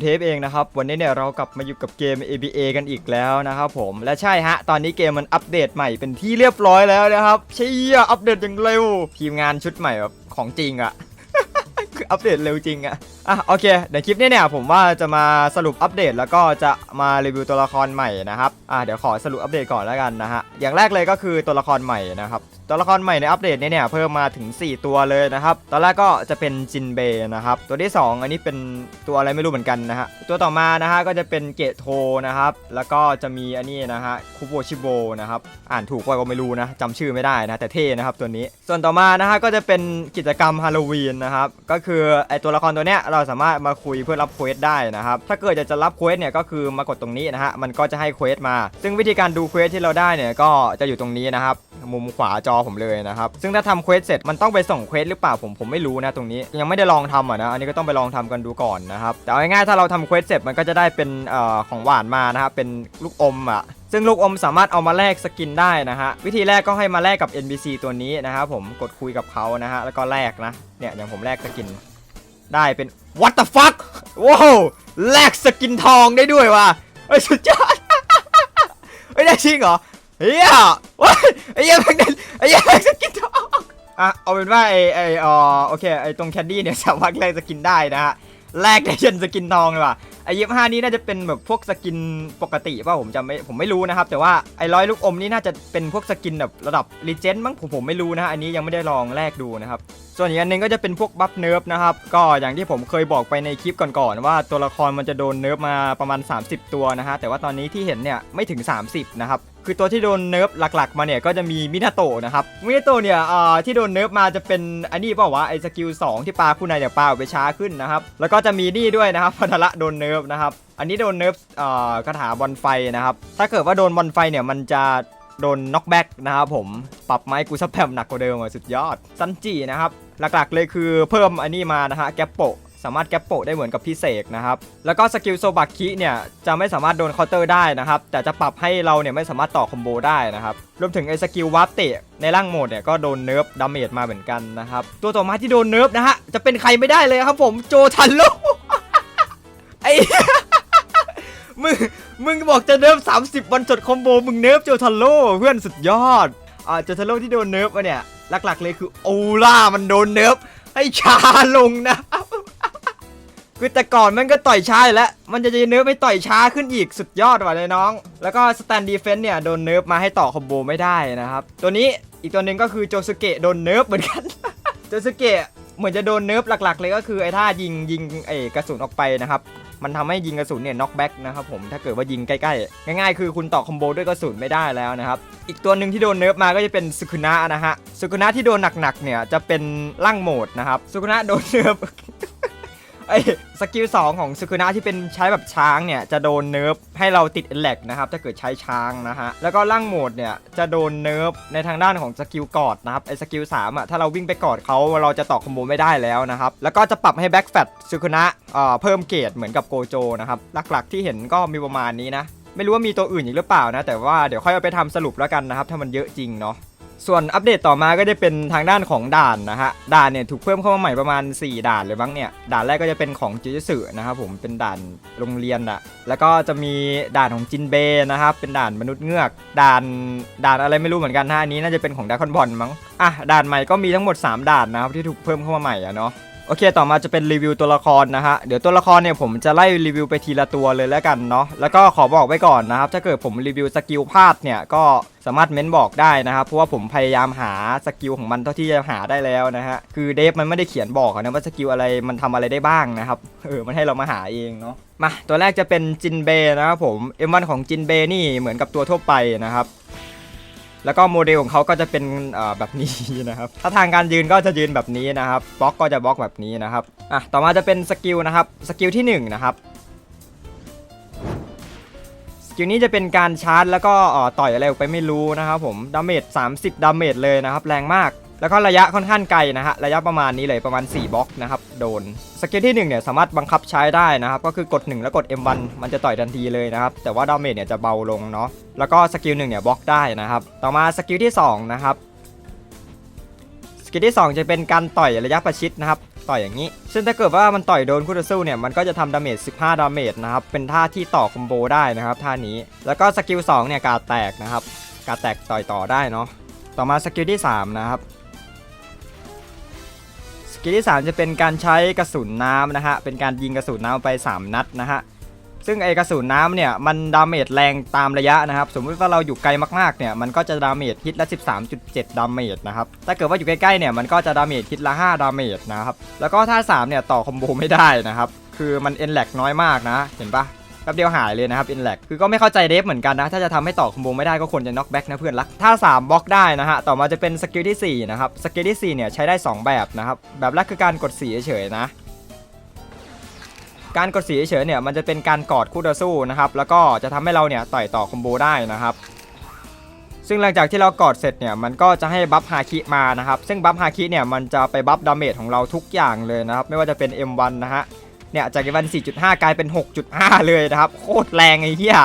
เทปเองนะครับ วันนี้เนี่ยเรากลับมาอยู่กับเกม ABA กันอีกแล้วนะครับผมและใช่ฮะ ตอนนี้เกมมันอัปเดตใหม่เป็นที่เรียบร้อยแล้วนะครับเชี่ยอัปเดตอย่างเร็ว ทีมงานชุดใหม่แบบของจริงอะคืออัปเดตเร็วจริงอะอะโอเคเดี๋ยวคลิปนี้เนี่ยผมว่าจะมาสรุปอัปเดตแล้วก็จะมารีวิวตัวละครใหม่นะครับอะเดี๋ยวขอสรุปอัปเดตก่อนแล้วกันนะฮะอย่างแรกเลยก็คือตัวละครใหม่นะครับตัวละครใหม่ในอัปเดตนี้เนี่ยเพิ่มมาถึง 4 ตัวเลยนะครับ ตอนแรกก็จะเป็นจินเบนะครับ ตัวที่ 2 อันนี้เป็นตัวอะไรไม่รู้เหมือนกันนะฮะ ตัวต่อมานะฮะก็จะเป็นเกตโทนะครับ แล้วก็จะมีอันนี้นะฮะคุโบชิโบนะครับ อ่านถูกว่าก็ไม่รู้นะจำชื่อไม่ได้นะ แต่เท่นะครับตัวนี้ ส่วนต่อมานะฮะก็จะเป็นกิจกรรมฮาโลวีนนะครับ ก็คือไอตัวละครตัวเนี้ยเราสามารถมาคุยเพื่อรับเควสได้นะครับ ถ้าเกิดจะจะรับเควสเนี่ยก็คือมากดตรงนี้นะฮะ มันก็จะให้เควสมา ซึ่งวิธีการดูเควสที่เราได้เนี่ยก็จะอยู่ตรงนี้นะครับ มุมขวาจอผมเลยนะครับ ซึ่งถ้าทำเควสเสร็จมันต้องไปส่งเควสหรือเปล่าผมผมไม่รู้นะตรงนี้ยังไม่ได้ลองทำอะนะอันนี้ก็ต้องไปลองทำกันดูก่อนนะครับแต่เอาง่ายๆถ้าเราทำเควสเสร็จมันก็จะได้เป็นเอ่อของหวานมานะครับเป็นลูกอมอะซึ่งลูกอมสามารถเอามาแลกสกินได้นะฮะวิธีแรกก็ให้มาแลกกับ NPC ตัวนี้นะครับผมกดคุยกับเขานะฮะแล้วก็แลกนะเนี่ยอย่างผมแลกสกิน ได้เป็น what the fuck ว้าวแลกสกินทองได้ด้วยว่ะเฮ้ยสุดยอดเฮ้ยได้จริงเหรอ เฮียว้ายไอ้เหี้ยแม่งได้ไอ้เหี้ยแลกสกินทองอะเอาเป็นว่าไอ้ไอ้เออโอเคไอ้ตรงแคนดี้เนี่ยสามารถแลกสกินได้นะฮะแลกได้ยันสกินทองเลยว่ะไอ้ยี่ห้านี้น่าจะเป็นแบบพวกสกินปกติป่ะผมจำไม่ผมไม่รู้นะครับ แต่ว่าไอ้ร้อยลูกอมนี่น่าจะเป็นพวกสกินแบบระดับรีเจนต์มั้งผมผมไม่รู้นะฮะอันนี้ยังไม่ได้ลองแลกดูนะครับส่วนอีกอันหนึงก็จะเป็นพวกบัฟเนิร์ฟนะครับก็อย่างที่ผมเคยบอกไปในคลิปก่อนๆว่าตัวละครมันจะโดนเนิร์ฟมาประมาณ 30 ตัวนะฮะแต่ว่าตอนนี้ที่เห็นเนี่ยไม่ถึง 30นะครับ คือตัวที่โดนเนิร์ฟหลักๆ มาเนี่ยก็จะมีมินาโตะนะครับมินาโตะเนี่ยอ่าที่โดนเนิร์ฟมาจะเป็นอันนี้เปล่าวะไอ้สกิล2ที่ปาผู้นายเนี่ยปาออกไปช้าขึ้นนะครับแล้วก็จะมีนี่ด้วยนะครับพันธละโดนเนิร์ฟนะครับอันนี้โดนเนิร์ฟอ่ากระถาบอลไฟนะครับถ้าเกิดว่าโดนบอลไฟเนี่ยมันจะโดนน็อกแบ็กนะครับผมปรับไม้กูซับแพมหนักกว่าเดิมอะสุดยอดซันจินะครับหลักๆเลยคือเพิ่มอันนี้มานะฮะแกปโปะ สามารถแกปโปะได้เหมือนกับพี่เสกนะครับแล้วก็สกิลโซบักคิเนี่ยจะไม่สามารถโดนเคาน์เตอร์ได้นะครับแต่จะปรับให้เราเนี่ยไม่สามารถต่อคอมโบได้นะครับรวมถึงไอ้สกิลวาร์ปเตะในร่างโหมดเนี่ยก็โดนเนิร์ฟดาเมจมาเหมือนกันนะครับตัวต่อมาที่โดนเนิร์ฟนะฮะจะเป็นใครไม่ได้เลยครับผมโจทันโลไอ้มึงมึงบอกจะเนิร์ฟ30 วันจดคอมโบมึงเนิร์ฟโจทันโลเพื่อนสุดยอดอ่าโจทันโลที่โดนเนิร์ฟมาเนี่ยหลักๆเลยคือโอล่ามันโดนเนิร์ฟให้ชาลงนะคื คือแต่ก่อนมันก็ต่อยช้าแล้ว มันจะเนิร์ฟให้ต่อยช้าขึ้นอีกสุดยอดว่ะเลยน้อง แล้วก็สแตนดีเฟนต์เนี่ยโดนเนิร์ฟมาให้ต่อคอมโบไม่ได้นะครับ ตัวนี้อีกตัวหนึ่งก็คือโจสุเกะโดนเนิร์ฟเหมือนกัน โจสุเกะเหมือนจะโดนเนิร์ฟหลักๆ เลยก็คือไอ้ท่ายิงยิงไอ้กระสุนออกไปนะครับ มันทำให้ยิงกระสุนเนี่ยน็อกแบ็กนะครับผม ถ้าเกิดว่ายิงใกล้ๆ ง่ายๆ คือคุณต่อคอมโบด้วยกระสุนไม่ได้แล้วนะครับ อีกตัวหนึ่งที่โดนเนิร์ฟมาก็จะเป็นสุคุนะนะฮะ สุคุนะที่โดนหนักๆเนี่ยจะเป็นร่างโหมดนะครับ สุคุนะโดนเนิร์ฟ ไอ้สกิล2ของสุคุนะที่เป็นใช้แบบช้างเนี่ย จะโดนเนิร์ฟให้เราติดแหลกนะครับถ้าเกิดใช้ช้างนะฮะ แล้วก็ร่างโหมดเนี่ย จะโดนเนิร์ฟในทางด้านของสกิลกอดนะครับไอ้สกิล3อะถ้าเราวิ่งไปกอดเขาเราจะต่อคอมโบไม่ได้แล้วนะครับ แล้วก็จะปรับให้แบ็กแฟตสุคุนะเอ่อเพิ่มเกรดเหมือนกับโกโจนะครับหลักๆที่เห็นก็มีประมาณนี้นะไม่รู้ว่ามีตัวอื่นอีกหรือเปล่านะ แต่ว่าเดี๋ยวค่อยเอาไปทำสรุปแล้วกันนะครับ ถ้ามันเยอะจริงเนาะ ส่วนอัปเดตต่อมาก็จะเป็นทางด้านของด่านนะฮะด่านเนี่ยถูกเพิ่มเข้ามาใหม่ประมาณ 4 ด่านเลยบ้างเนี่ยด่านแรกก็จะเป็นของจิจิสึนะครับผมเป็นด่านโรงเรียนอะแล้วก็จะมีด่านของจินเบนะครับเป็นด่านมนุษย์เงือก ด่านด่านอะไรไม่รู้เหมือนกันนะอันนี้น่าจะเป็นของดาคอนบอลมั้งอะด่านใหม่ก็มีทั้งหมด 3 ด่านนะครับที่ถูกเพิ่มเข้ามาใหม่อะเนาะ โอเค ต่อมาจะเป็นรีวิวตัวละครนะฮะ เดี๋ยวตัวละครเนี่ยผมจะไล่รีวิวไปทีละตัวเลยแล้วกันเนาะ แล้วก็ขอบอกไว้ก่อนนะครับ ถ้าเกิดผมรีวิวสกิลพลาดเนี่ยก็สามารถเม้นบอกได้นะครับ เพราะว่าผมพยายามหาสกิลของมันเท่าที่จะหาได้แล้วนะฮะ คือเดฟมันไม่ได้เขียนบอกนะว่าสกิลอะไรมันทำอะไรได้บ้างนะครับ เออ มันให้เรามาหาเองเนาะ มา ตัวแรกจะเป็นจินเบนะครับผม M1 ของจินเบนี่เหมือนกับตัวทั่วไปนะครับ แล้วก็โมเดลของเขาก็จะเป็นแบบนี้นะครับถ้าทางการยืนก็จะยืนแบบนี้นะครับบล็อกก็จะบล็อกแบบนี้นะครับอะต่อมาจะเป็นสกิลนะครับสกิลที่1นะครับสกิลนี้จะเป็นการชาร์จแล้วก็ต่อยอะไรออกไปไม่รู้นะครับผมดาเมจ30ดาเมจเลยนะครับแรงมาก แล้วก็ระยะค่อนข้างไกลนะฮะระยะประมาณนี้เลยประมาณ 4บล็อกนะครับโดนสกิลที่1เนี่ยสามารถบังคับใช้ได้นะครับก็คือกด 1 แล้วกด M1 มันจะต่อยทันทีเลยนะครับแต่ว่าดาเมจเนี่ยจะเบาลงเนาะแล้วก็สกิลหนึ่งเนี่ยบล็อกได้นะครับต่อมาสกิลที่2นะครับสกิลที่ 2 จะเป็นการต่อยระยะประชิดนะครับต่อยอย่างนี้ ซึ่งถ้าเกิดว่ามันต่อยโดนคู่ต่อสู้เนี่ยมันก็จะทำดาเมจ 15 ดาเมจนะครับเป็นท่าที่ต่อคอมโบได้นะครับท่านี้แล้วก็สกิล2เนี่ยการแตกนะครับการแตกต่อยต่อได้เนาะต่อมาสกิลที่3นะครับ กิลที่ 3 จะเป็นการใช้กระสุนน้ำนะฮะ เป็นการยิงกระสุนน้ำไป 3 นัดนะฮะ ซึ่งไอกระสุนน้ำเนี่ยมันดาเมจแรงตามระยะนะครับ สมมติว่าเราอยู่ไกลมากๆเนี่ยมันก็จะดาเมจฮิตละ 13.7 ดาเมจนะครับ ถ้าเกิดว่าอยู่ใกล้ๆเนี่ยมันก็จะดาเมจฮิตละ 5 ดาเมจนะครับ แล้วก็ท่า3เนี่ยต่อคอมโบไม่ได้นะครับ คือมันเอ็นแลกน้อยมากนะ เห็นปะ แป๊บเดียวหายเลยนะครับอ็นแลกคือก็ไม่เข้าใจเดฟเหมือนกันนะ ถ้าจะทำให้ต่อคอมโบไม่ได้ก็ควรจะน็อกแบ็กนะเพื่อนรักท่า3บล็อกได้นะฮะ ต่อมาจะเป็นสกิลที่สี่นะครับ สกิลที่สี่เนี่ยใช้ได้สองแบบนะครับ แบบแรกคือการกดสีเฉยนะ การกดสีเฉยเนี่ยมันจะเป็นการกอดคู่ต่อสู้นะครับ แล้วก็จะทำให้เราเนี่ยต่อยต่อคอมโบได้นะครับซึ่งหลังจากที่เรากอดเสร็จเนี่ยมันก็จะให้บัฟฮาคิมานะครับ ซึ่งบัฟฮาคิเนี่ยมันจะไปบัฟดาเมจของเราทุกอย่างเลยนะครับ ไม่ว่าจะเป็น M1 นะฮะ เนี่ยจาก M1 4.5 กลายเป็น 6.5 เลยนะครับ โคตรแรงไอ้เหี้ย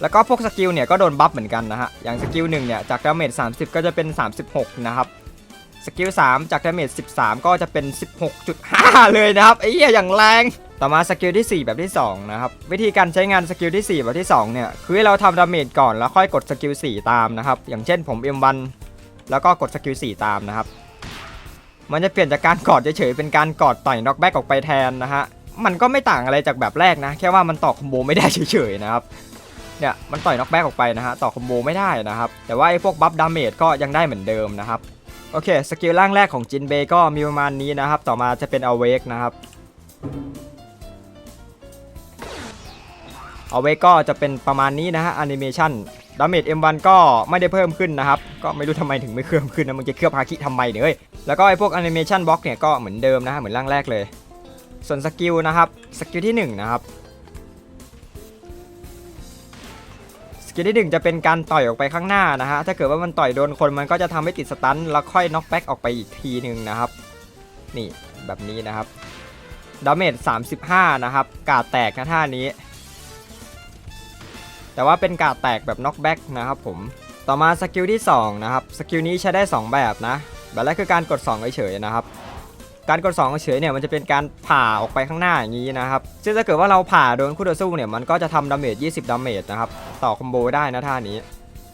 แล้วก็พวกสกิลเนี่ยก็โดนบัฟเหมือนกันนะฮะ อย่างสกิลหนึ่งเนี่ยจากดาเมจ 30 ก็จะเป็น 36 นะครับ สกิล 3 จากดาเมจ 13 ก็จะเป็น 16.5 เลยนะครับไอ้เหี้ยอย่างแรงต่อมาสกิลที่ 4 แบบที่ 2 นะครับ วิธีการใช้งานสกิลที่ 4 แบบที่ 2 เนี่ย คือให้เราทำดาเมจก่อนแล้วค่อยกดสกิล 4 ตามนะครับ อย่างเช่นผม M1 แล้วก็กดสกิล 4 ตามนะครับ มันจะเปลี่ยนจากการกอดเฉยๆเป็นการกอดต่อยน็อกแบ็กออกไปแทนนะฮะ มันก็ไม่ต่างอะไรจากแบบแรกนะ แค่ว่ามันต่อคอมโบไม่ได้เฉยๆนะครับเนี่ยมันต่อยน็อกแบ็กออกไปนะฮะต่อคอมโบไม่ได้นะครับ แต่ว่าไอ้พวกบัฟดาเมจก็ยังได้เหมือนเดิมนะครับโอเคสกิลร่างแรกของจินเบก็มีประมาณนี้นะครับ ต่อมาจะเป็นอเวกนะครับอเวกก็จะเป็นประมาณนี้นะฮะแอนิเมชันดาเมจ M1 ก็ไม่ได้เพิ่มขึ้นนะครับ ก็ไม่รู้ทำไมถึงไม่เพิ่มขึ้นนะมึงจะเคลือบฮาคิทำไมเนี่ยเอ้ยแล้วก็ไอ้พวกแอนิเมชันบล็อกเนี่ยก็เหมือนเดิมนะฮะเหมือนร่างแรกเลย ส่วนสกิลนะครับสกิลที่1นะครับสกิลที่หนึ่งจะเป็นการต่อยออกไปข้างหน้านะฮะถ้าเกิดว่ามันต่อยโดนคนมันก็จะทำให้ติดสตันแล้วค่อยน็อกแบ็กออกไปอีกทีหนึ่งนะครับ นี่แบบนี้นะครับดาเมจ35 นะครับ กาดแตกนะท่านี้ แต่ว่าเป็นกาดแตกแบบน็อกแบ็กนะครับผมต่อมาสกิลที่2นะครับสกิลนี้ใช้ได้ 2 แบบนะแบบแรกคือการกด2เฉยๆนะครับ การกด2เฉยเนี่ยมันจะเป็นการผ่าออกไปข้างหน้าอย่างนี้นะครับซึ่งถ้าเกิดว่าเราผ่าโดนคู่ต่อสู้เนี่ยมันก็จะทำดาเมจ20ดาเมจนะครับต่อคอมโบได้นะท่านี้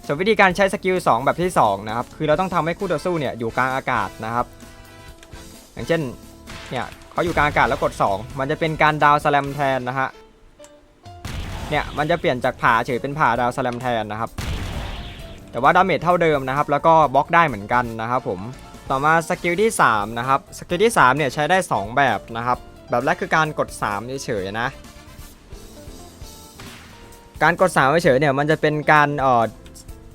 ส่วนวิธีการใช้สกิล2แบบที่2นะครับคือเราต้องทำให้คู่ต่อสู้เนี่ยอยู่กลางอากาศนะครับ อย่างเช่นเนี่ยเขาอยู่กลางอากาศแล้วกด 2 มันจะเป็นการดาวสแลมแทนนะฮะเนี่ยมันจะเปลี่ยนจากผ่าเฉยเป็นผ่าดาวสแลมแทนนะครับแต่ว่าดาเมจเท่าเดิมนะครับแล้วก็บล็อกได้เหมือนกันนะครับผม ต่อมาสกิลที่3นะครับสกิลที่3เนี่ยใช้ได้ 2 แบบนะครับ แบบแรกคือการกด3เฉยๆนะ การกด3เฉยๆเนี่ยมันจะเป็นการเอ่อ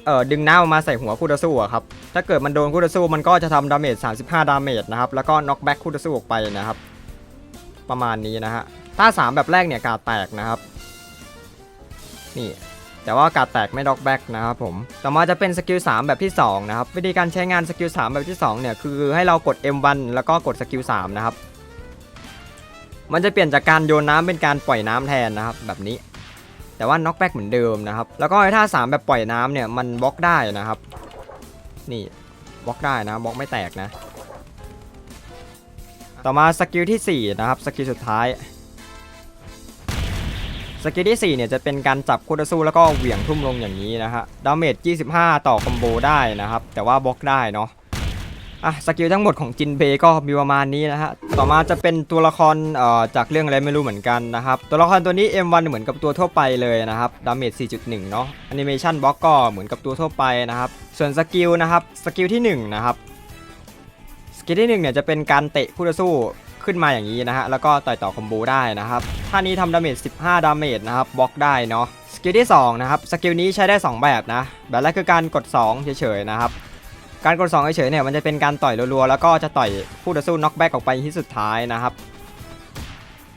เอ่อดึงหน้ำออกมาใส่หัวคู่ต่อสู้อะครับถ้าเกิดมันโดนคู่ต่อสู้มันก็จะทำดาเมจ35 ดาเมจนะครับแล้วก็น็อกแบ็กคู่ต่อสู้ออกไปนะครับ ประมาณนี้นะฮะถ้า 3 แบบแรกเนี่ยกาดแตกนะครับนี่ แต่ว่ากาดแตกไม่ด็อกแบ็กนะครับผม ต่อมาจะเป็นสกิล3แบบที่2นะครับวิธีการใช้งานสกิล3แบบที่2เนี่ยคือให้เรากด M1 แล้วก็กดสกิล3นะครับมันจะเปลี่ยนจากการโยนน้ำเป็นการปล่อยน้ำแทนนะครับแบบนี้ แต่ว่าน็อกแบ็กเหมือนเดิมนะครับแล้วก็ไอ้ท่า3แบบปล่อยน้ำเนี่ยมันบล็อกได้นะครับ นี่บล็อกได้นะบล็อกไม่แตกนะ ต่อมาสกิลที่4นะครับสกิลสุดท้าย สกิลที่4เนี่ยจะเป็นการจับคู่ต่อสู้แล้วก็เหวี่ยงทุ่มลงอย่างนี้นะฮะดาเมจ 25 ต่อคอมโบได้นะครับ แต่ว่าบล็อกได้เนาะอะสกิลทั้งหมดของจินเบก็มีประมาณนี้นะฮะ ต่อมาจะเป็นตัวละครเอ่อจากเรื่องอะไรไม่รู้เหมือนกันนะครับ ตัวละครตัวนี้ M1 เหมือนกับตัวทั่วไปเลยนะครับ ดาเมจ 4.1 เนาะแอนิเมชันบล็อกก็เหมือนกับตัวทั่วไปนะครับ ส่วนสกิลนะครับ สกิลที่1นะครับ สกิลที่1เนี่ยจะเป็นการเตะคู่ต่อสู้ ขึ้นมาอย่างนี้นะฮะ แล้วก็ต่อยต่อคอมโบได้นะครับ ท่านี้ทำดาเมจ 15 ดาเมจนะครับ บล็อกได้เนาะ สกิลที่ 2 นะครับ สกิลนี้ใช้ได้ 2 แบบนะ แบบแรกคือการกด 2 เฉยๆนะครับ การกด 2 เฉยๆเนี่ย มันจะเป็นการต่อยรัวๆ แล้วก็จะต่อยคู่ต่อสู้น็อกแบ็กออกไปที่สุดท้ายนะครับ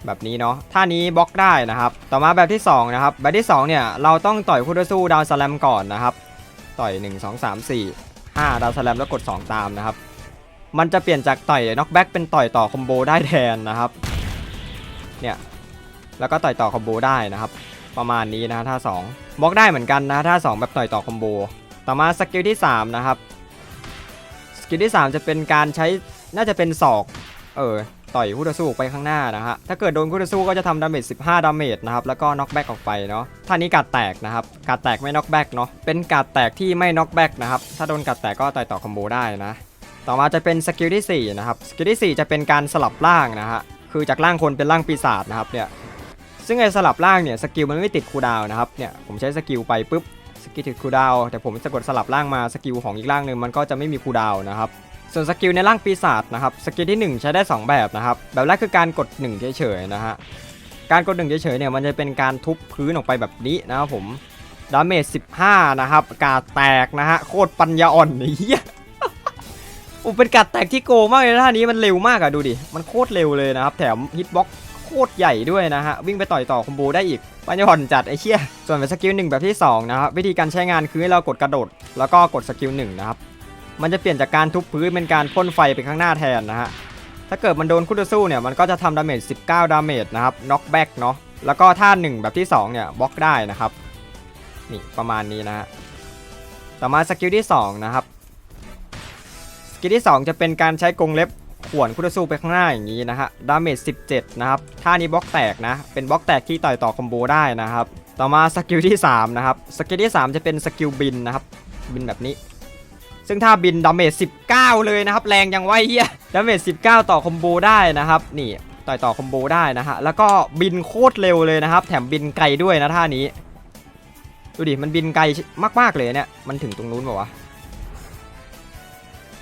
แบบนี้เนาะ ท่านี้บล็อกได้นะครับ ต่อมาแบบที่ 2 นะครับ แบบที่ 2 เนี่ย เราต้องต่อยคู่ต่อสู้ดาวสแลมก่อนนะครับ ต่อย 1 2 3 4 5 ดาวสแลมแล้วกด 2 ตามนะครับ มันจะเปลี่ยนจากต่อยน็อกแบ็กเป็นต่อยต่อคอมโบได้แทนนะครับ เนี่ย แล้วก็ต่อยต่อคอมโบได้นะครับ ประมาณนี้นะท่า2บล็อกได้เหมือนกันนะท่า2 แบบต่อยต่อคอมโบ ต่อมาสกิลที่3นะครับ สกิลที่ 3 จะเป็นการใช้น่าจะเป็นศอก เออ ต่อยคู่ต่อสู้ไปข้างหน้านะฮะ ถ้าเกิดโดนคู่ต่อสู้ก็จะทำดาเมจ 15 ดาเมจนะครับ แล้วก็น็อกแบ็กออกไปเนาะ ท่านี้การดแตกนะครับการดแตกไม่น็อกแบ็กเนาะ เป็นการดแตกที่ไม่น็อกแบ็กนะครับ ถ้าโดนการดแตกก็ต่อยต่อคอมโบได้นะ ต่อมาจะเป็นสกิลที่4นะครับสกิลที่4จะเป็นการสลับร่างนะฮะคือจากร่างคนเป็นร่างปีศาจนะครับเนี่ยซึ่งไอ้สลับร่างเนี่ยสกิลมันไม่ติดคูดาวนะครับเนี่ยผมใช้สกิลไปปุ๊บสกิลติดคูดาวแต่ผมสะกดสลับร่างมาสกิลของอีกร่างหนึ่งมันก็จะไม่มีคูดาวนะครับส่วนสกิลในร่างปีศาจนะครับสกิลที่ 1 ใช้ได้ 2 แบบนะครับแบบแรกคือการกด1เฉยๆนะฮะการกด1เฉยๆเนี่ยมันจะเป็นการทุบพื้นออกไปแบบนี้นะครับผมดาเมจ15นะครับกาแตกนะฮะโคตรปัญญาอ่อนนี่ อ้เป็นกาดแตกที่โกมากเลยท่านี้มันเร็วมากอะดูดิ มันโคตรเร็วเลยนะครับ แถมฮิตบ็อกโคตรใหญ่ด้วยนะฮะ วิ่งไปต่อยต่อคอมโบได้อีกปัญญาอ่อนจัดไอ้เชี่ยส่วนเป็นสกิลหนึ่งแบบที่สองนะครับวิธีการใช้งานคือให้เรากดกระโดด แล้วก็กดสกิลหนึ่งนะครับมันจะเปลี่ยนจากการทุบพื้นเป็นการพ่นไฟไปข้างหน้าแทนนะฮะถ้าเกิดมันโดนคู่ต่อสู้เนี่ยมันก็จะทำดาเมจ19 ดาเมจนะครับน็อกแบ็กเนาะแล้วก็ท่าหนึ่งแบบที่2เนี่ยบล็อกได้นะครับนี่ประมาณนี้นะฮะต่อมาสกิลที่2นะครับ กิลที่ 2 จะเป็นการใช้กรงเล็บข่วนคู่ต่อสู้ไปข้างหน้าอย่างนี้นะฮะ ดาเมจ 17 นะครับ ท่านี้บล็อกแตกนะ เป็นบล็อกแตกที่ต่อยต่อคอมโบได้นะครับ ต่อมาสกิลที่ 3 นะครับ สกิลที่ 3 จะเป็นสกิลบินนะครับ บินแบบนี้ ซึ่งถ้าบินดาเมจ 19 เลยนะครับ แรงยังไวเฮียดาเมจ 19 ต่อคอมโบได้นะครับ นี่ต่อยต่อคอมโบได้นะฮะ แล้วก็บินโคตรเร็วเลยนะครับ แถมบินไกลด้วยนะท่านี้ ดูดิ มันบินไกลมากๆเลยเนี่ย มันถึงตรงนู้นป่าวะ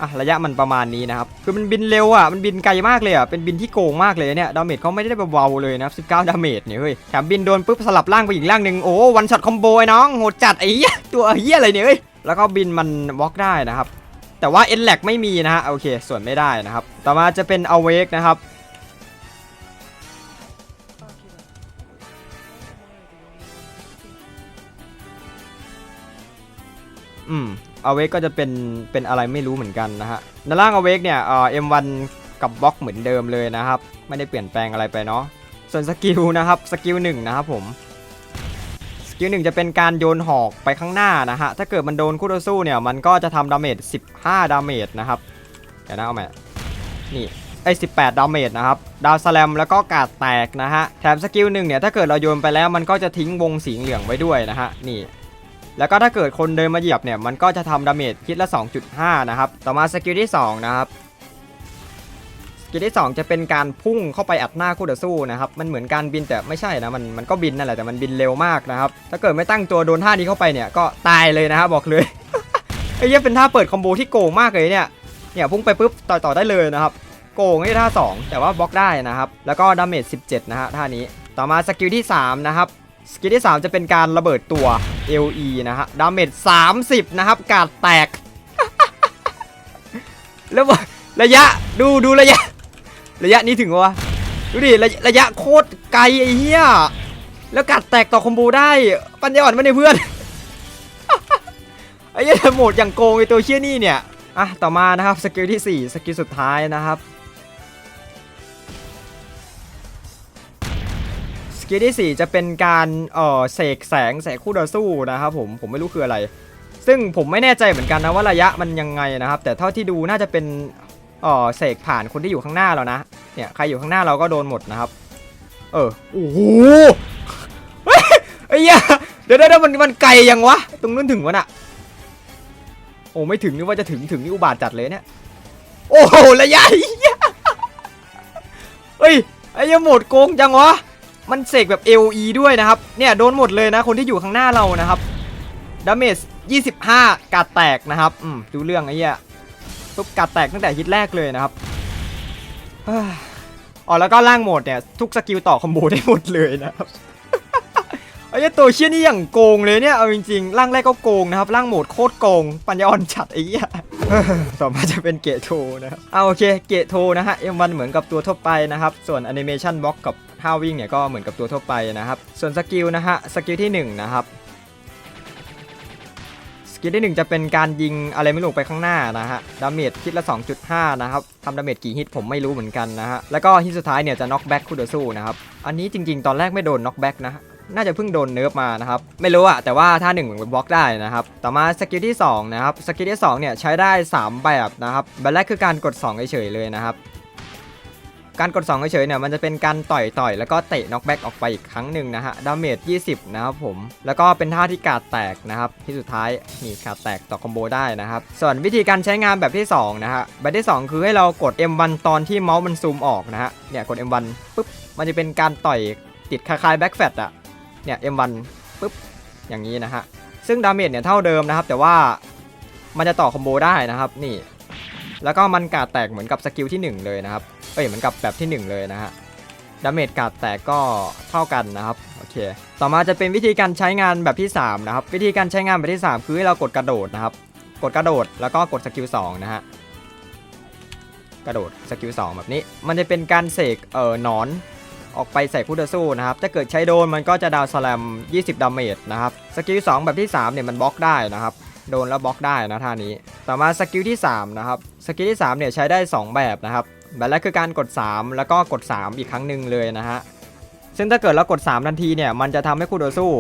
อะระยะมันประมาณนี้นะครับ คือมันบินเร็วอะ มันบินไกลมากเลยอะ เป็นบินที่โกงมากเลยเนี่ย ดาเมจเขาไม่ได้เบาเลยนะครับ19 ดาเมจเนี่ยเฮ้ย แถมบินโดนปุ๊บสลับร่างไปอีกร่างหนึ่งโอ้วันช็อตคอมโบไอ้น้องโหดจัดไอ้เหี้ยตัวเหี้ยอะไรเนี่ยเฮ้ย แล้วก็บินมันบล็อกได้นะครับ แต่ว่าเอ็นแลกไม่มีนะฮะ โอเค ส่วนไม่ได้นะครับ ต่อมาจะเป็นอเวกนะครับอืม อเวกก็จะเป็นเป็นอะไรไม่รู้เหมือนกันนะฮะในร่างอเวกเนี่ยเอ่อ M1 กับบล็อกเหมือนเดิมเลยนะครับ ไม่ได้เปลี่ยนแปลงอะไรไปเนาะส่วนสกิลนะครับสกิลหนึ่งนะครับผมสกิลหนึ่งจะเป็นการโยนหอกไปข้างหน้านะฮะถ้าเกิดมันโดนคู่ต่อสู้เนี่ยมันก็จะทำดาเมจ15 ดาเมจนะครับเดี๋ยวนะเอาใหม่นี่ไอ้18 ดาเมจนะครับ ดาวสแลมแล้วก็กาดแตกนะฮะ แถมสกิลหนึ่งเนี่ย ถ้าเกิดเราโยนไปแล้วมันก็จะทิ้งวงสีเหลืองไว้ด้วยนะฮะ นี่ แล้วก็ถ้าเกิดคนเดินมาเหยียบเนี่ยมันก็จะทำดาเมจคิดละ 2.5 นะครับ ต่อมาสกิลที่ 2 นะครับสกิลที่ 2 จะเป็นการพุ่งเข้าไปอัดหน้าคู่ต่อสู้นะครับ มันเหมือนการบินแต่ไม่ใช่นะ มันมันก็บินนั่นแหละแต่มันบินเร็วมากนะครับ ถ้าเกิดไม่ตั้งตัวโดนท่านี้เข้าไปเนี่ยก็ตายเลยนะครับบอกเลยไอ้เหี้ยเป็นท่าเปิดคอมโบที่โกงมากเลยเนี่ยเนี่ยพุ่งไปปุ๊บต่อต่อได้เลยนะครับ โกงไอ้ท่า 2 แต่ว่าบล็อกได้นะครับ แล้วก็ดาเมจ17 นะฮะท่านี้ ต่อมาสกิลที่ 3 นะครับ สกิลที่ 3 จะเป็นการระเบิดตัว LE นะฮะ ดาเมจ30 นะครับ กาดแตก แล้วระยะดูดูระยะ ระยะนี้ถึงวะ ดูดิ ระยะระยะโคตรไกลไอ้เหี้ย แล้วกาดแตกต่อคอมโบได้ ปัญญาอ่อนไม่ได้เพื่อน ไอ้เหี้ยโหมดอย่างโกงไอ้ตัวเชี่ยนี่เนี่ย อะ ต่อมานะครับ สกิลที่ 4 สกิลสุดท้ายนะครับ กิลที่ 4 จะเป็นการเอ่อเสกแสงใส่คู่ต่อสู้นะครับผมผมไม่รู้คืออะไร ซึ่งผมไม่แน่ใจเหมือนกันนะว่าระยะมันยังไงนะครับ แต่เท่าที่ดูน่าจะเป็นเอ่อเสกผ่านคนที่อยู่ข้างหน้าเรานะเนี่ยใครอยู่ข้างหน้าเราก็โดนหมดนะครับ เออโอ้โหเฮ้ยไอ้เหี้ยเดี๋ยวเดี๋ยวมันมันไกลยังวะตรงนู้นถึงวะน่ะโอ้ไม่ถึงนี่ว่าจะถึงถึงนี่อุบาทจัดเลยเนี่ยโอ้โหระยะเฮ้ยไอ้ยโหมดโกงจังวะ มันเสกแบบ LE ด้วยนะครับ เนี่ยโดนหมดเลยนะ คนที่อยู่ข้างหน้าเรานะครับดาเมจ25กาดแตกนะครับ อืมดูเรื่องไอ้เหี้ยปุ๊บกาดแตกตั้งแต่ฮิตแรกเลยนะครับอ๋อแล้วก็ล่างโหมดเนี่ย ทุกสกิลต่อคอมโบได้หมดเลยนะครับไอ้เหี้ยตัวเชี่ยนี่อย่างโกงเลยเนี่ยเอาจริงๆร่างแรกก็โกงนะครับร่างโหมดโคตรโกง ปัญญาอ่อนจัดไอ้เหี้ยต่อมาจะเป็นเกตโทนะครับเอาโอเคเกตโทนะฮะ M1 เหมือนกับตัวทั่วไปนะครับ ส่วนแอนิเมชันบล็อกกับ ท่าวิ่งเนี่ยก็เหมือนกับตัวทั่วไปนะครับ ส่วนสกิลนะฮะสกิลที่1นะครับสกิลที่ 1 จะเป็นการยิงอะไรไม่รู้ไปข้างหน้านะฮะดาเมจคิดละ 2.5 นะครับทำดาเมจกี่ฮิตผมไม่รู้เหมือนกันนะฮะแล้วก็ฮิตสุดท้ายเนี่ยจะน็อกแบ็กคู่ต่อสู้นะครับอันนี้จริง ๆ ตอนแรกไม่โดนน็อกแบ็กนะฮะน่าจะเพิ่งโดนเนิร์ฟมานะครับ ไม่รู้อะแต่ว่าท่าหนึ่งมันบล็อกได้นะครับ ต่อมาสกิลที่2นะครับ สกิลที่2เนี่ยใช้ได้ 3 แบบนะครับ แบบแรกคือการกด2เฉยๆเลยนะครับ การกด2เฉยๆเนี่ยมันจะเป็นการต่อยต่อยแล้วก็เตะน็อกแบ็กออกไปอีกครั้งหนึ่งนะฮะดาเมจ20 นะครับผม แล้วก็เป็นท่าที่กาดแตกนะครับ ที่สุดท้ายนี่กาดแตกต่อคอมโบได้นะครับ ส่วนวิธีการใช้งานแบบที่ 2 นะฮะแบบที่ 2 คือให้เรากด M1 ตอนที่เมาส์มันซูมออกนะฮะเนี่ยกด M1 ปุ๊บมันจะเป็นการต่อยติดคล้ายๆแบ็กแฟตอะเนี่ย M1 ปุ๊บอย่างนี้นะฮะซึ่งดาเมจเนี่ยเท่าเดิมนะครับ แต่ว่ามันจะต่อคอมโบได้นะครับนี่ แล้วก็มันกาดแตกเหมือนกับสกิลที่ 1 เลยนะครับ เอ้ยเหมือนกับแบบที่ 1 เลยนะฮะดาเมจกาดแตกก็เท่ากันนะครับโอเค ต่อมาจะเป็นวิธีการใช้งานแบบที่ 3 นะครับ วิธีการใช้งานแบบที่ 3 คือให้เรากดกระโดดนะครับ กดกระโดดแล้วก็กดสกิล2นะฮะกระโดดสกิล2แบบนี้ มันจะเป็นการเสกเอ่อหนอนออกไปใส่คู่ต่อสู้นะครับ ถ้าเกิดใช้โดนมันก็จะดาวสแลม 20 ดาเมจนะครับ สกิล2แบบที่ 3 เนี่ยมันบล็อกได้นะครับ โดนแล้วบล็อกได้นะท่านี้ ต่อมาสกิลที่3นะครับสกิลที่3เนี่ยใช้ได้ 2 แบบนะครับแบบแรกคือการกด 3 แล้วก็กด 3 อีกครั้งหนึ่งเลยนะฮะซึ่งถ้าเกิดเรากด 3 ทันทีเนี่ยมันจะทำให้คู่ต่อสู้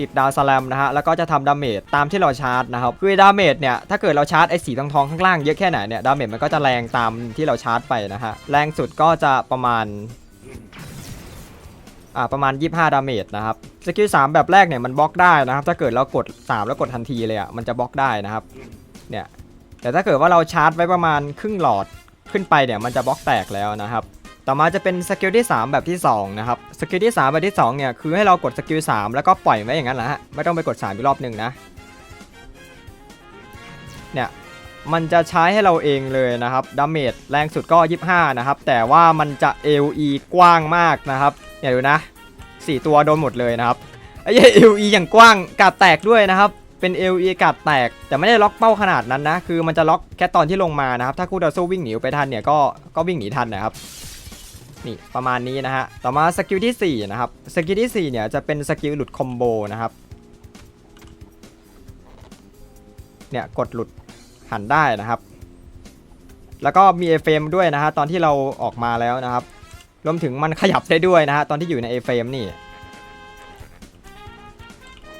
ติดดาวสแลมนะฮะแล้วก็จะทำดาเมจตามที่เราชาร์จนะครับคือดาเมจเนี่ยถ้าเกิดเราชาร์จไอ้สีทองทองๆข้างล่างเยอะแค่ไหนเนี่ยดาเมจมันก็จะแรงตามที่เราชาร์จไปนะฮะแรงสุดก็จะประมาณ อ่าประมาณ 25 ดาเมจนะครับสกิล3แบบแรกเนี่ยมันบล็อกได้นะครับ ถ้าเกิดเรากด 3 แล้วกดทันทีเลยอะมันจะบล็อกได้นะครับเนี่ยแต่ถ้าเกิดว่าเราชาร์จไว้ประมาณครึ่งหลอดขึ้นไปเนี่ยมันจะบล็อกแตกแล้วนะครับ ต่อมาจะเป็นสกิลที่ 3 แบบที่2นะครับสกิลที่ 3 แบบที่2เนี่ยคือให้เรากดสกิล3แล้วก็ปล่อยไว้อย่างนั้นแหละฮะไม่ต้องไปกด3อีกรอบหนึ่งนะเนี่ยมันจะใช้ให้เราเองเลยนะครับดาเมจแรงสุดก็ 25 นะครับ แต่ว่ามันจะ LE กว้างมากนะครับ อย่าดูนะ4ตัวโดนหมดเลยนะครับไอ้เหี้ย LE อย่างกว้างกาดแตกด้วยนะครับ เป็น LE กาดแตก แต่ไม่ได้ล็อกเป้าขนาดนั้นนะ คือมันจะล็อกแค่ตอนที่ลงมานะครับ ถ้าคู่ต่อสู้วิ่งหนีไปทันเนี่ยก็ก็วิ่งหนีทันนะครับนี่ประมาณนี้นะฮะ ต่อมาสกิลที่ 4 นะครับ สกิลที่ 4 เนี่ยจะเป็นสกิลหลุดคอมโบนะครับ เนี่ยกดหลุดหันได้นะครับ แล้วก็มีเอเฟมด้วยนะฮะตอนที่เราออกมาแล้วนะครับ รวมถึงมันขยับได้ด้วยนะฮะตอนที่อยู่ในเอเฟมนี่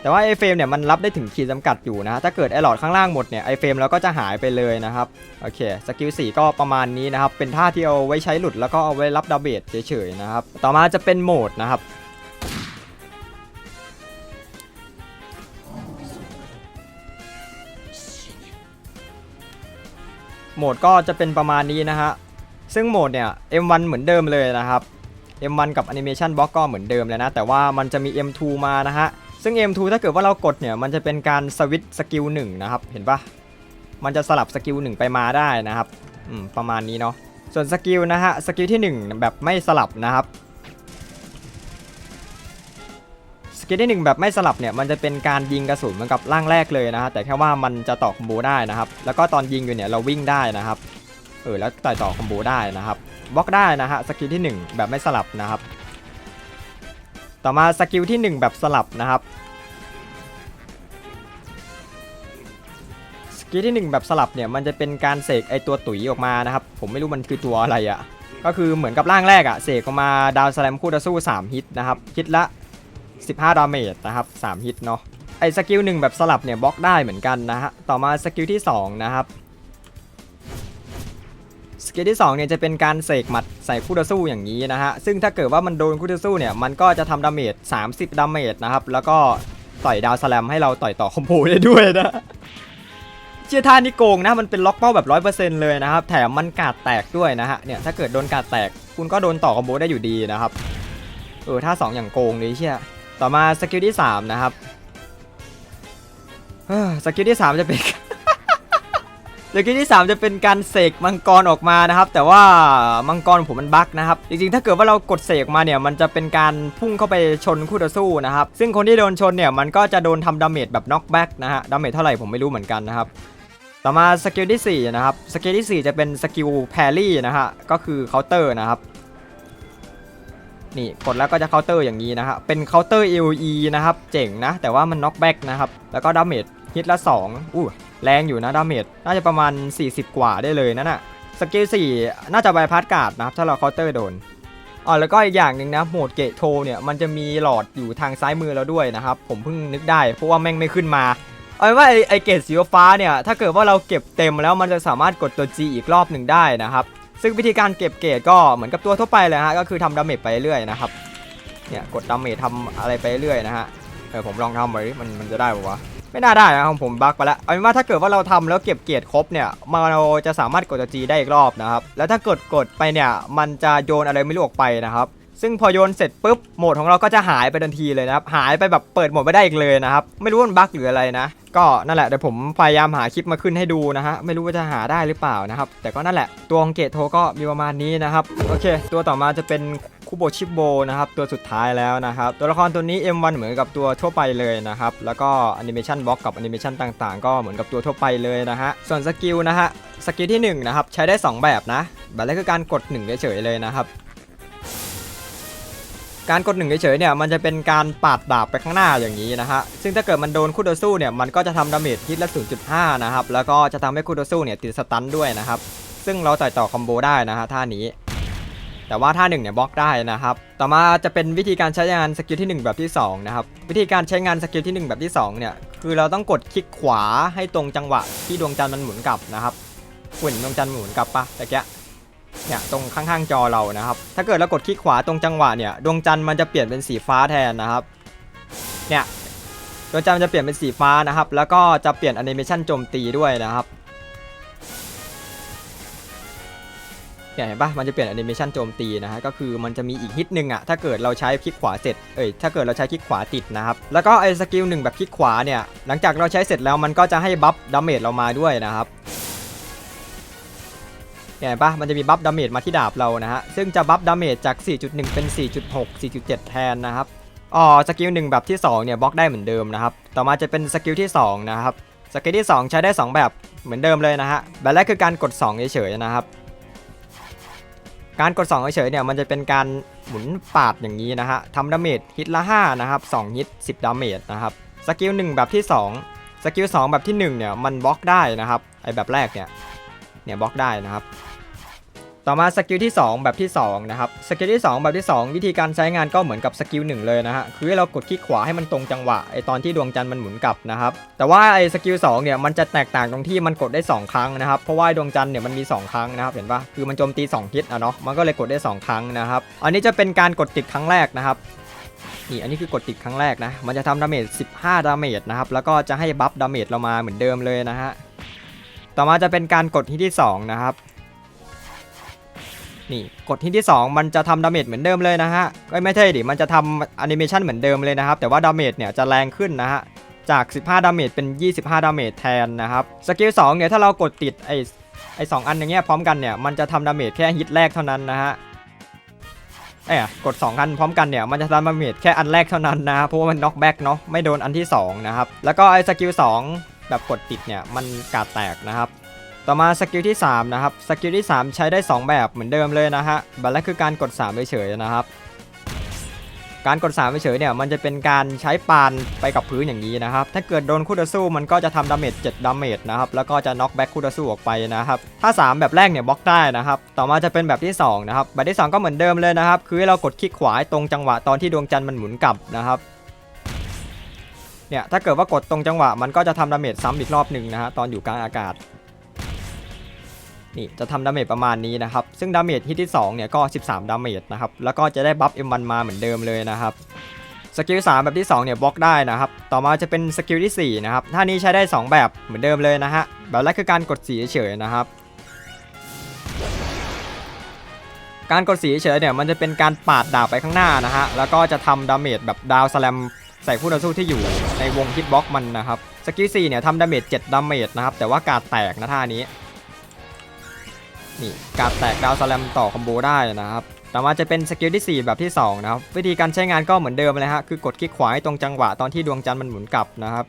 แต่ว่าไอเฟรมเนี่ยมันรับได้ถึงขีดจำกัดอยู่นะ ถ้าเกิดไอหลอดข้างล่างหมดเนี่ยไอเฟรมเราก็จะหายไปเลยนะครับ โอเค สกิล4ก็ประมาณนี้นะครับ เป็นท่าที่เอาไว้ใช้หลุดแล้วก็เอาไว้รับดาเมจเฉยๆนะครับ ต่อมาจะเป็นโหมดนะครับโหมดก็จะเป็นประมาณนี้นะฮะ ซึ่งโหมดเนี่ย M1 เหมือนเดิมเลยนะครับ M1 กับ Animation Block ก็เหมือนเดิมเลยนะ แต่ว่ามันจะมี M2 มานะฮะ ซึ่ง M2 ถ้าเกิดว่าเรากดเนี่ย มันจะเป็นการสวิตสกิล1นะครับ เห็นปะมันจะสลับสกิล1ไปมาได้นะครับประมาณนี้เนาะ ส่วนสกิลนะฮะ สกิลที่ 1 แบบไม่สลับนะครับสกิลที่1แบบไม่สลับเนี่ยมันจะเป็นการยิงกระสุนเหมือนกับร่างแรกเลยนะฮะแต่แค่ว่ามันจะต่อคอมโบได้นะครับ แล้วก็ตอนยิงอยู่เนี่ยเราวิ่งได้นะครับ เออแล้วต่อยต่อคอมโบได้นะครับบล็อกได้นะฮะสกิลที่ 1 แบบไม่สลับนะครับ ต่อมาสกิลที่ 1 แบบสลับนะครับสกิลที่ 1 แบบสลับเนี่ยมันจะเป็นการเสกไอตัวตุ๋ยออกมานะครับ ผมไม่รู้มันคือตัวอะไรอะ่ะก็คือเหมือนกับร่างแรกอะ่ะเสกออกมาดาวสแลมคู่ต่อสู้ 3 ฮิตนะครับฮิตละ 15 ดาเมจนะครับ 3 ฮิตเนาะไอสกิล1แบบสลับเนี่ยบล็อกได้เหมือนกันนะฮะต่อมาสกิลที่ 2 นะครับ สกิลที่2เนี่ยจะเป็นการเสกหมัดใส่คู่ต่อสู้อย่างนี้นะฮะ ซึ่งถ้าเกิดว่ามันโดนคู่ต่อสู้เนี่ยมันก็จะทำดาเมจ30 ดาเมจนะครับ แล้วก็ต่อยดาวสแลมให้เราต่อยต่อคอมโบได้ด้วยนะเชื่อท่านี่โกงนะมันเป็นล็อกเป้าแบบ 100%เลยนะครับ แถมมันกาดแตกด้วยนะฮะเนี่ยถ้าเกิดโดนกาดแตก คุณก็โดนต่อคอมโบได้อยู่ดีนะครับเออท่าสองอย่างโกงเลยเชี่ยต่อมาสกิลที่3นะครับสกิลที่ 3 จะเป็น สกิลที่ 3 จะเป็นการเสกมังกรออกมานะครับ แต่ว่ามังกรผมมันบั๊กนะครับ จริงๆ ถ้าเกิดว่าเรากดเสกมาเนี่ย มันจะเป็นการพุ่งเข้าไปชนคู่ต่อสู้นะครับ ซึ่งคนที่โดนชนเนี่ย มันก็จะโดนทำดาเมจแบบน็อกแบ็กนะฮะ ดาเมจเท่าไหร่ผมไม่รู้เหมือนกันนะครับ ต่อมาสกิลที่ 4 นะครับ สกิลที่ 4 จะเป็นสกิลแพรี่นะฮะ ก็คือเคาน์เตอร์นะครับ นี่กดแล้วก็จะเคาน์เตอร์อย่างนี้นะฮะ เป็นเคาน์เตอร์ AOE นะครับ เจ๋งนะ แต่ว่ามันน็อกแบ็กนะครับ แล้วก็ดาเมจฮิตละ2อู้ แรงอยู่นะดาเมจน่าจะประมาณ 40 กว่าได้เลยนั่นน่ะสกิล4น่าจะใบพัดการ์ดนะครับถ้าเราเคาน์เตอร์โดนอ๋อแล้วก็อีกอย่างหนึ่งนะโหมดเกตโทเนี่ยมันจะมีหลอดอยู่ทางซ้ายมือเราด้วยนะครับ ผมเพิ่งนึกได้เพราะว่าแม่งไม่ขึ้นมาเอาว่าไอไอเกตสีฟ้าเนี่ยถ้าเกิดว่าเราเก็บเต็มแล้วมันจะสามารถกดตัว G อีกรอบหนึ่งได้นะครับ ซึ่งวิธีการเก็บเกรดก็เหมือนกับตัวทั่วไปเลยฮะก็คือทำดาเมจไปเรื่อยนะครับเนี่ยกดดาเมจทำอะไรไปเรื่อยนะฮะเออผมลองทำไว้มันมันจะได้ปะวะ ไม่น่าได้นะครับผมบั๊กไปแล้วเอาเป็นว่าถ้าเกิดว่าเราทำแล้วเก็บเกรดครบเนี่ยมันเราจะสามารถกดจีได้อีกรอบนะครับแล้วถ้าเกิดกดไปเนี่ยมันจะโยนอะไรไม่รู้ออกไปนะครับซึ่งพอโยนเสร็จปุ๊บโหมดของเราก็จะหายไปทันทีเลยนะครับหายไปแบบเปิดโหมดไม่ได้อีกเลยนะครับไม่รู้ว่ามันบั๊กหรืออะไรนะ ก็นั่นแหละเดี๋ยวผมพยายามหาคลิปมาขึ้นให้ดูนะฮะไม่รู้ว่าจะหาได้หรือเปล่านะครับแต่ก็นั่นแหละตัวของเกตโทก็มีประมาณนี้นะครับโอเค ตัวต่อมาจะเป็น คุโบชิโบนะครับตัวสุดท้ายแล้วนะครับตัวละครตัวนี้ M1 เหมือนกับตัวทั่วไปเลยนะครับแล้วก็แอนิเมชันบล็อกกับแอนิเมชันต่างๆ ก็เหมือนกับตัวทั่วไปเลยนะฮะส่วนสกิลนะฮะสกิลที่หนึ่งนะครับใช้ได้สองแบบนะ แบบแรกคือการกดหนึ่งเฉยๆเลยนะครับการกดหนึ่งเฉยๆเนี่ยมันจะเป็นการปาดดาบไปข้างหน้าอย่างนี้นะฮะซึ่งถ้าเกิดมันโดนคู่ต่อสู้เนี่ยมันก็จะทำดาเมจฮิตละ 0.5 นะครับแล้วก็จะทำให้คู่ต่อสู้เนี่ยติดสตันด้วยนะครับซึ่งเราต่อยต่อคอมโบได้นะฮะท่านี้ แต่ว่าท่าหนึ่งเนี่ยบล็อกได้นะครับ ต่อมาจะเป็นวิธีการใช้งานสกิลที่ 1 แบบที่2นะครับ วิธีการใช้งานสกิลที่ 1 แบบที่2เนี่ย คือเราต้องกดคลิกขวาให้ตรงจังหวะที่ดวงจันทร์มันหมุนกลับนะครับหุ่นดวงจันทร์หมุนกลับปะตะเกียเนี่ยตรงข้างๆจอเรานะครับ ถ้าเกิดเรากดคลิกขวาตรงจังหวะเนี่ย ดวงจันทร์มันจะเปลี่ยนเป็นสีฟ้าแทนนะครับ เนี่ย ดวงจันทร์มันจะเปลี่ยนเป็นสีฟ้านะครับ แล้วก็จะเปลี่ยนแอนิเมชันโจมตีด้วยนะครับ เนี่ยเห็นปะมันจะเปลี่ยนแอนิเมชันโจมตีนะฮะก็คือมันจะมีอีกฮิตหนึ่งอะถ้าเกิดเราใช้คลิกขวาเสร็จเอ้ยถ้าเกิดเราใช้คลิกขวาติดนะครับแล้วก็ไอ้สกิลหนึ่งแบบคลิกขวาเนี่ยหลังจากเราใช้เสร็จแล้วมันก็จะให้บัฟดาเมจเรามาด้วยนะครับเห็นปะมันจะมีบัฟดาเมจมาที่ดาบเรานะฮะซึ่งจะบัฟดาเมจจาก 4.1 เป็น 4.6 4.7 แทนนะครับอ๋อสกิลหนึ่งแบบที่2เนี่ยบล็อกได้เหมือนเดิมนะครับต่อมาจะเป็นสกิลที่2นะครับสกิลที่ 2 ใช้ได้ 2 แบบเหมือนเดิมเลยนะฮะแบบแรกคือการกด2เฉยๆนะครับ การกด2เฉยๆเนี่ยมันจะเป็นการหมุนปาดอย่างนี้นะฮะทำดาเมจฮิตละ5นะครับ2ฮิต10ดาเมจนะครับสกิล1แบบที่ 2 สกิล2แบบที่1เนี่ยมันบล็อกได้นะครับไอแบบแรกเนี่ยเนี่ยบล็อกได้นะครับ ต่อมาสกิลที่ 2 แบบที่2นะครับสกิลที่ 2 แบบที่ 2 วิธีการใช้งานก็เหมือนกับสกิล1เลยนะฮะคือเรากดคลิกขวาให้มันตรงจังหวะไอตอนที่ดวงจันทร์มันหมุนกลับนะครับแต่ว่าไอสกิล2เนี่ยมันจะแตกต่างตรงที่มันกดได้ 2 ครั้งนะครับเพราะว่าดวงจันทร์เนี่ยมันมี 2 ครั้งนะครับเห็นปะคือมันโจมตี2ทิศอะเนาะมันก็เลยกดได้ 2 ครั้งนะครับอันนี้จะเป็นการกดติดครั้งแรกนะครับนี่อันนี้คือกดติดครั้งแรกนะมันจะทำดาเมจ15ดาเมจนะครับแล้วก็จะให้บัฟดาเมจเรามาเหมือนเดิมเลยนะฮะต่อมาจะเป็นการกดที่ที่2นะครับ นี่กดที่ที่ 2 มันจะทำดาเมจเหมือนเดิมเลยนะฮะก็ไม่ใช่ดิมันจะทำแอนิเมชันเหมือนเดิมเลยนะครับ แต่ว่าดาเมจเนี่ยจะแรงขึ้นนะฮะจาก 15 ดาเมจเป็น 25 ดาเมจแทนนะครับสกิล2เนี่ยถ้าเรากดติดไอ้ไอ้สองอันอย่างเงี้ยพร้อมกันเนี่ยมันจะทำดาเมจแค่ฮิตแรกเท่านั้นนะฮะเอ้กด2อันพร้อมกันเนี่ยมันจะทำดาเมจแค่อันแรกเท่านั้นนะเพราะว่ามันน็อกแบ็กเนาะไม่โดนอันที่2นะครับแล้วก็ไอ้สกิล2แบบกดติดเนี่ยมันกาดแตกนะครับ ต่อมาสกิลที่3นะครับสกิลที่ 3 ใช้ได้ 2 แบบเหมือนเดิมเลยนะฮะแบบแรกคือการกด3เฉยๆนะครับ การกด3เฉยๆเนี่ยมันจะเป็นการใช้ปานไปกับพื้นอย่างนี้นะครับ ถ้าเกิดโดนคู่ต่อสู้มันก็จะทำดาเมจ7ดาเมจนะครับแล้วก็จะน็อกแบ็คคู่ต่อสู้ออกไปนะครับถ้า 3 แบบแรกเนี่ยบล็อกได้นะครับต่อมาจะเป็นแบบที่2นะครับแบบที่ 2 ก็เหมือนเดิมเลยนะครับคือให้เรากดคลิกขวาตรงจังหวะตอนที่ดวงจันทร์มันหมุนกลับนะครับเนี่ยถ้าเกิดว่ากดตรงจังหวะมันก็จะทำดาเมจซ้ำอีกรอบหนึ่งนะฮะตอนอยู่กลางอากาศ นี่จะทำดาเมจประมาณนี้นะครับ ซึ่งดาเมจฮิตที่2เนี่ยก็ 13 ดาเมจนะครับ แล้วก็จะได้บัฟ M1 มาเหมือนเดิมเลยนะครับ สกิล3แบบที่2เนี่ยบล็อกได้นะครับ ต่อมาจะเป็นสกิลที่4นะครับ ท่านี้ใช้ได้ 2 แบบเหมือนเดิมเลยนะฮะ แบบแรกคือการกดสีเฉยนะครับ การกดสีเฉยเนี่ยมันจะเป็นการปาดดาบไปข้างหน้านะฮะ แล้วก็จะทำดาเมจแบบดาวสแลมใส่คู่ต่อสู้ที่อยู่ในวงฮิตบล็อกมันนะครับ สกิล4เนี่ยทำดาเมจ7ดาเมจนะครับ แต่ว่ากาดแตกนะท่านี้ นี่การแตกดาวสแลมต่อคอมโบได้นะครับ ต่อมาจะเป็นสกิลที่ 4 แบบที่ 2 นะครับ วิธีการใช้งานก็เหมือนเดิมเลยฮะ คือกดคลิกขวาให้ตรงจังหวะตอนที่ดวงจันทร์มันหมุนกลับนะครับ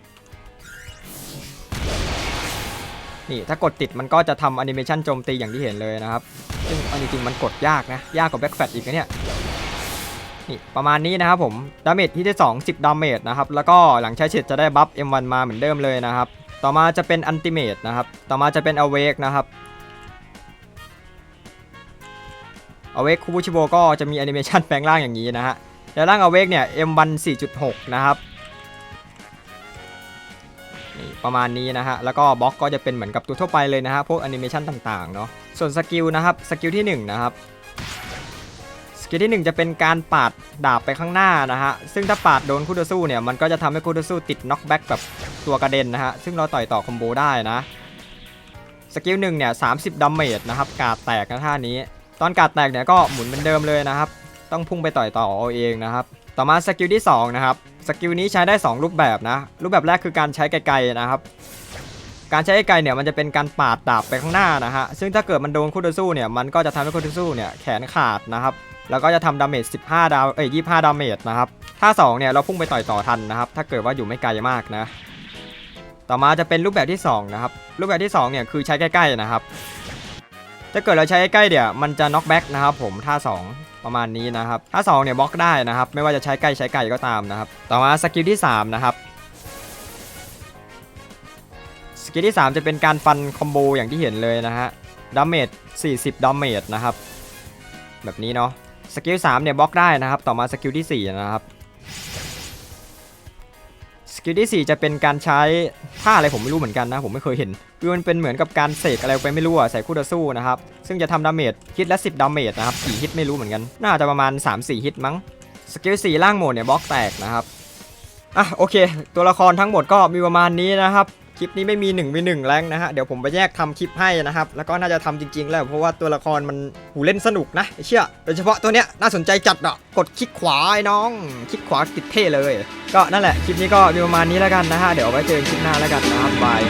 นี่ถ้ากดติดมันก็จะทำแอนิเมชันโจมตีอย่างที่เห็นเลยนะครับ ซึ่งเอาจริงมันกดยากนะ ยากกว่าแบ็กแฟตอีกนะเนี่ยนี่ประมาณนี้นะครับผม ดาเมจที่ที่2 10 ดาเมจนะครับ แล้วก็หลังใช้เสร็จจะได้บัฟ M1 มาเหมือนเดิมเลยนะครับ ต่อมาจะเป็นอันติเมตนะครับ ต่อมาจะเป็น Awake นะครับ อเวกคูบูชิโบก็จะมีแอนิเมชันแปลงร่างอย่างนี้นะฮะแล้วร่างอเวกเนี่ย M1 4.6 นะครับนี่ประมาณนี้นะฮะ แล้วก็บล็อกก็จะเป็นเหมือนกับตัวทั่วไปเลยนะฮะ พวกแอนิเมชันต่างๆเนาะ ส่วนสกิลนะครับ สกิลที่1นะครับ สกิลที่ 1 จะเป็นการปาดดาบไปข้างหน้านะฮะ ซึ่งถ้าปาดโดนคู่ต่อสู้เนี่ย มันก็จะทำให้คู่ต่อสู้ติดน็อกแบ็กแบบตัวกระเด็นนะฮะ ซึ่งเราต่อยต่อคอมโบได้นะ สกิลหนึ่งเนี่ย30ดาเมจนะครับ กาดแตกนะท่านี้ ตอนกาดแตกเนี่ยก็หมุนเหมือนเดิมเลยนะครับ ต้องพุ่งไปต่อยต่อเอาเองนะครับ ต่อมาสกิลที่สองนะครับ สกิลนี้ใช้ได้ 2 รูปแบบนะ รูปแบบแรกคือการใช้ไกลๆนะครับ การใช้ไกลเนี่ยมันจะเป็นการปาดดาบไปข้างหน้านะฮะ ซึ่งถ้าเกิดมันโดนคู่ต่อสู้เนี่ย มันก็จะทำให้คู่ต่อสู้เนี่ยแขนขาดนะครับ แล้วก็จะทำดาเมจ 15 ดาว เอ้ย 25 ดาเมจนะครับ ถ้า 2 เนี่ยเราพุ่งไปต่อยต่อทันนะครับ ถ้าเกิดว่าอยู่ไม่ไกลมากนะ ต่อมาจะเป็นรูปแบบที่สองนะครับ รูปแบบที่สองเนี่ยคือใช้ใกล้ๆนะครับ ถ้าเกิดเราใช้ใกล้เดี๋ยวมันจะน็อกแบ็กนะครับผมท่า 2 ประมาณนี้นะครับท่า2เนี่ยบล็อกได้นะครับ ไม่ว่าจะใช้ใกล้ใช้ไกลก็ตามนะครับ ต่อมาสกิลที่ 3 นะครับสกิลที่ 3 จะเป็นการฟันคอมโบอย่างที่เห็นเลยนะฮะดาเมจ40ดาเมจนะครับ แบบนี้เนาะสกิล3เนี่ยบล็อกได้นะครับ ต่อมาสกิลที่ 4 นะครับ กิลที่ 4 จะเป็นการใช้ท่าอะไรผมไม่รู้เหมือนกันนะ ผมไม่เคยเห็นคือมันเป็นเหมือนกับการเสกอะไรไปไม่รู้อะใส่คู่ต่อสู้นะครับ ซึ่งจะทำดาเมจฮิตละ 10 ดาเมจนะครับกี่ฮิตไม่รู้เหมือนกัน น่าจะประมาณ 3-4 ฮิตมั้งสกิล4ล่างโหมดเนี่ยบล็อกแตกนะครับอะโอเค ตัวละครทั้งหมดก็มีประมาณนี้นะครับ คลิปนี้ไม่มี1มี1แรงนะฮะ เดี๋ยวผมไปแยกทำคลิปให้นะครับ แล้วก็น่าจะทำจริง ๆ แล้ว เพราะว่าตัวละครมันหูเล่นสนุกนะเชื่อ โดยเฉพาะตัวเนี้ยน่าสนใจจัดอะ กดคลิกขวาไอ้น้อง คลิกขวาติดเท่เลย ก็นั่นแหละ คลิปนี้ก็มีประมาณนี้แล้วกันนะฮะ เดี๋ยวไว้เจอกันคลิปหน้าแล้วกันนะครับบาย